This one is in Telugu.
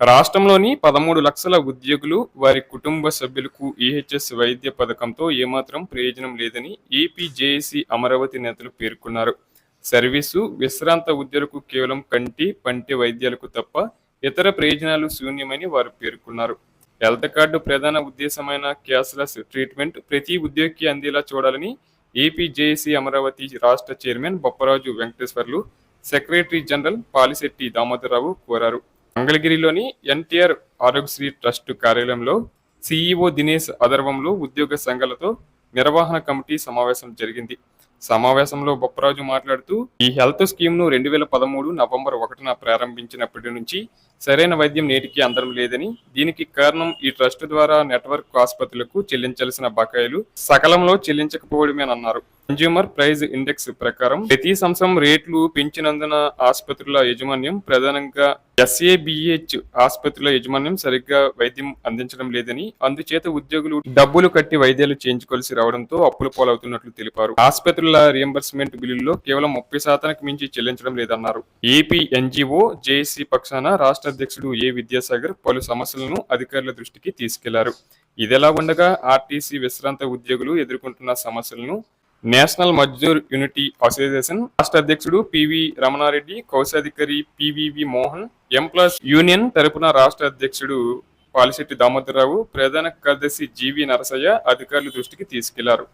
రాష్ట్రంలోని పదమూడు లక్షల ఉద్యోగులు వారి కుటుంబ సభ్యులకు ఈహెచ్ఎస్ వైద్య పథకంతో ఏమాత్రం ప్రయోజనం లేదని ఏపీజేఏసీ అమరావతి నేతలు పేర్కొన్నారు. సర్వీసు విశ్రాంత ఉద్యోగులకు కేవలం కంటి పంటి వైద్యాలకు తప్ప ఇతర ప్రయోజనాలు శూన్యమని వారు పేర్కొన్నారు. హెల్త్ కార్డు ప్రధాన ఉద్దేశమైన క్యాష్లెస్ ట్రీట్మెంట్ ప్రతి ఉద్యోగికి అందేలా చూడాలని ఏపీజేఏసీ అమరావతి రాష్ట్ర chairman Bopparaju Venkateswarlu secretary general Palisetti Damodararao కోరారు. మంగళగిరిలోని ఎన్టీఆర్ ఆరోగ్యశ్రీ ట్రస్ట్ కార్యాలయంలో సీఈఓ దినేష్ అదర్వంలో ఉద్యోగ సంఘాలతో నిర్వహణ కమిటీ సమావేశం జరిగింది. సమావేశంలో బొప్పరాజు మాట్లాడుతూ ఈ హెల్త్ స్కీమ్ను రెండు వేల పదమూడు నవంబర్ ఒకటిన ప్రారంభించినప్పటి నుంచి సరైన వైద్యం నేటికి అందడం లేదని దీనికి కారణం ఈ ట్రస్ట్ ద్వారా నెట్వర్క్ ఆసుపత్రులకు చెల్లించాల్సిన బకాయిలు సకాలంలో చెల్లించకపోవడమేనన్నారు. కన్జ్యూమర్ ప్రైజ్ ఇండెక్స్ ప్రకారం ప్రతి సంవత్సరం రేట్లు పెంచినందున ఆసుపత్రుల యాజమాన్యం ప్రధానంగా ఎస్ఏబిహెచ్ ఆసుపత్రుల యాజమాన్యం సరిగ్గా వైద్యం అందించడం లేదని అందుచేత ఉద్యోగులు డబ్బులు కట్టి వైద్యాలు చేయించుకోవాల్సి రావడంతో అప్పుల పాలవుతున్నట్లు తెలిపారు. ఆసుపత్రుల రియంబర్స్మెంట్ బిల్లుల్లో కేవలం ముప్పై శాతానికి మించి చెల్లించడం లేదన్నారు. ఏపీ ఎన్జిఓ జేఏసీ పక్షాన రాష్ట్ర అధ్యక్షుడు ఏ విద్యాసాగర్ పలు సమస్యలను అధికారుల దృష్టికి తీసుకెళ్ళారు. ఇదిలా ఉండగా ఆర్టీసీ విశ్రాంత ఉద్యోగులు ఎదుర్కొంటున్న సమస్యలను నేషనల్ మజ్దూర్ యూనిటీ అసోసియేషన్ రాష్ట్ర అధ్యక్షుడు PV Ramanareddy కౌశాధికారి P V V Mohan employees union తరపున రాష్ట్ర అధ్యక్షుడు పాలిశెట్టి దామోదరరావు ప్రధాన కార్యదర్శి జీవి నరసయ్య అధికారుల దృష్టికి తీసుకెళ్ళారు.